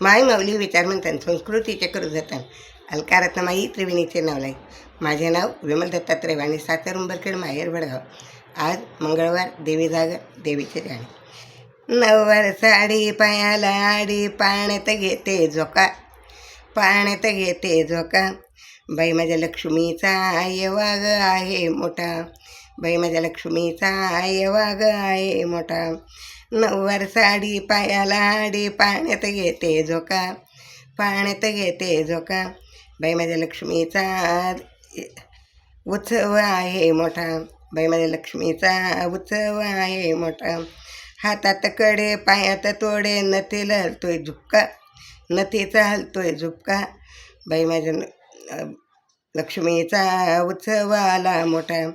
माय माऊली विचारमंथन संस्कृतीचे करू जतन अलकारत्नमाई त्रिवेणीचे नावलाई माझे नाव विमल दत्तात्रय आणि सातार उंबरखेड माहेर वडगाव आज मंगळवार देवी जागर देवीचे जाणे नववार साडी पायाला आडी पाण्यात घेते झोका. पाण्यात घेते झोका. बाई माझ्या लक्ष्मीचा आय वाग आहे मोठा. बाई माझ्या लक्ष्मीचा आय वाग आहे मोठा. नऊवार साडी पायाला आडी पाण्यात घेते झोका पाण्यात घेते झोका. बाई माझ्या लक्ष्मीचा उत्सव आहे मोठा. बाई माझ्या लक्ष्मीचा उत्सव आहे मोठा. हातात कडे पायात तोडे नथीला हलतोय झुपका. नथीचा हलतोय झुपका. बाई माझ्या लक्ष्मीचा उत्सव आला मोठा.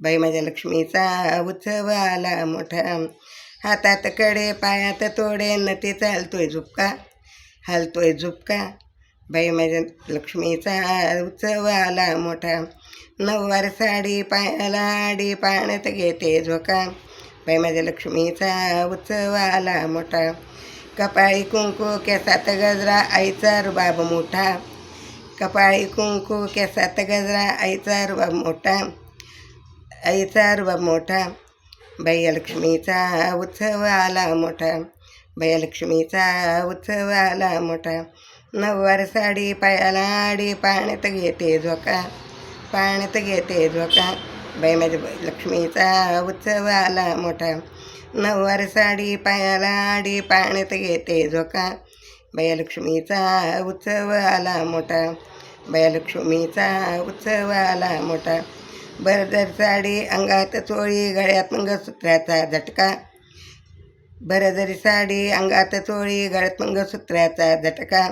बाई माझ्या लक्ष्मीचा उत्सव आला मोठा. हातात कडे पायात तोडे न ते चालतोय झुपका हलतोय झुपका. बाई माझ्या लक्ष्मीचा उत्सव आला मोठा नऊवार साडी पायाला आडी पाण्यात घेते झोका. बाई माझ्या लक्ष्मीचा उत्सव आला मोठा कपाळी कुंकू केसात गजरा आईचा रुबाब मोठा. कपाळी कुंकू केसात गजरा आईचा रुबाब मोठा आईचा रुबाब मोठा. बाई उत्सवाला उत्सव आला मोठा बाई उत्सवाला उत्सव आला मोठा. नऊवार साडी पायाला आडी पाण्यात घेते झोका पाण्यात घेते झोका. बाई माझ्या लक्ष्मीचा उत्सव आला मोठा. नऊवार साडी पायाला आडी पाण्यात घेते झोका. बाई लक्ष्मीचा उत्सव आला मोठा बाई लक्ष्मीचा उत्सव आला मोठा. बरदर साडी अंगात चोळी गळ्यात मंगळसूत्राचा झटका. बरदरी साडी अंगात चोळी गळ्यात मंगळसूत्राचा झटका.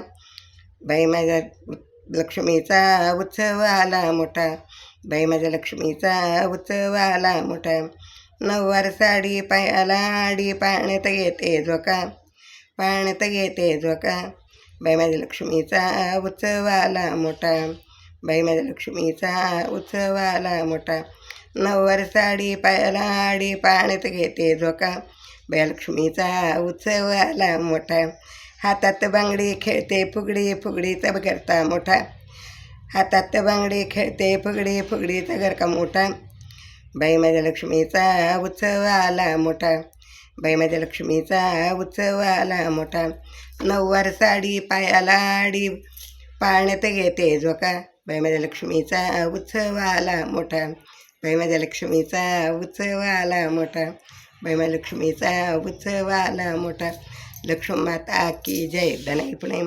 बाई माझ्या लक्ष्मीचा उत्सव आला मोठा. बाई माझ्या लक्ष्मीचा उत्सव आला मोठा. नऊवार साडी पायाला आडी पाण्यात येते झोका. पाण्यात येते झोका. बाई माझ्या लक्ष्मीचा उत्सव आला मोठा. बाई माझ्या लक्ष्मीचा उत्सव आला मोठा. नऊवार साडी पायाला आडी पाण्यात घेते झोका. बाई लक्ष्मीचा उत्सव आला मोठा. हातात बांगडी खेळते फुगडी फुगडीचा घरता मोठा. हातात बांगडी खेळते फुगडी फुगडीचा घरका मोठा. बाई माझ्या लक्ष्मीचा उत्सव आला मोठा. बाई माझ्या लक्ष्मीचा उत्सव आला मोठा. नऊवार साडी पायाला आडी पाळण्यात घेते झोका. लक्ष्मीचा उत्सव आला मोठा बाई माझ्या लक्ष्मीचा उत्सव आला मोठा बाई लक्ष्मीचा उत्सव आला मोठा. लक्ष्मी माता की जय. धनाई पुणे